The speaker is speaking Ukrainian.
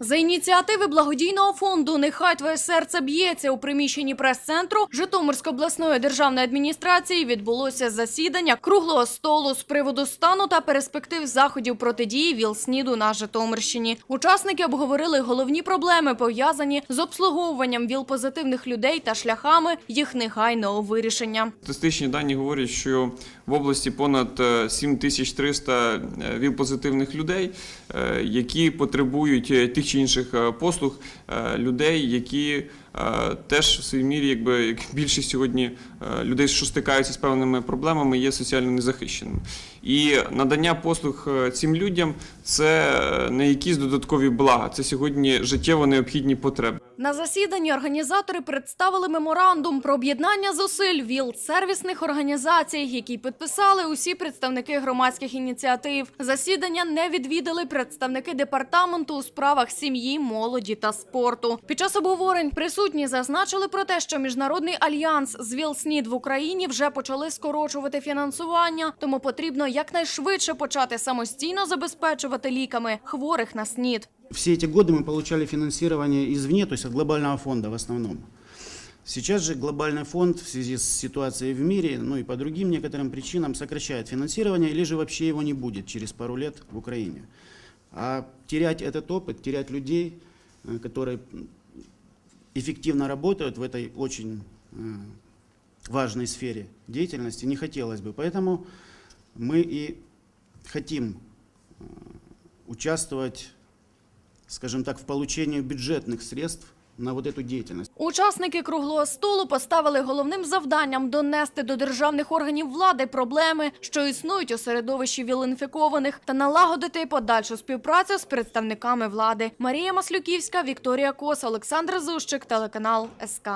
За ініціативи благодійного фонду Нехай твоє серце б'ється у приміщенні прес-центру Житомирської обласної державної адміністрації відбулося засідання круглого столу з приводу стану та перспектив заходів протидії ВІЛ-СНІДу на Житомирщині. Учасники обговорили головні проблеми, пов'язані з обслуговуванням ВІЛ-позитивних людей та шляхами їх негайного вирішення. Статистичні дані говорять, що в області понад е, 7300 ВІЛ-позитивних людей, е, які потребують е, тих чи інших е, послуг, е, людей, які теж в своїй мірі, якби як більшість сьогодні е, людей, що стикаються з певними проблемами, є соціально незахищеними. І надання послуг е, цим людям це е, не якісь додаткові блага, це сьогодні життєво необхідні потреби. На засіданні організатори представили меморандум про об'єднання зусиль ВІЛ-сервісних організацій, які підписали усі представники громадських ініціатив. Засідання не відвідали представники департаменту у справах сім'ї, молоді та спорту. Під час обговорень присутні зазначили про те, що міжнародний альянс з ВІЛ-СНІД в Україні вже почали скорочувати фінансування, тому потрібно якнайшвидше почати самостійно забезпечувати ліками хворих на СНІД. Все эти годы мы получали финансирование извне, то есть от глобального фонда в основном. Сейчас же глобальный фонд в связи с ситуацией в мире, ну и по другим некоторым причинам сокращает финансирование, или же вообще его не будет через пару лет в Украине. А терять этот опыт, терять людей, э, которые м, эффективно работают в этой очень э, важной сфере деятельности, не хотелось бы. Поэтому мы и хотим э, участвовать скажем так, в получении бюджетных средств на вот эту деятельность. Учасники круглого столу поставили головним завданням донести до державних органів влади проблеми, що існують у середовищі віл-інфікованих, та налагодити подальшу співпрацю з представниками влади. Марія Маслюківська, Вікторія Кос, Олександр Зущик, телеканал СК.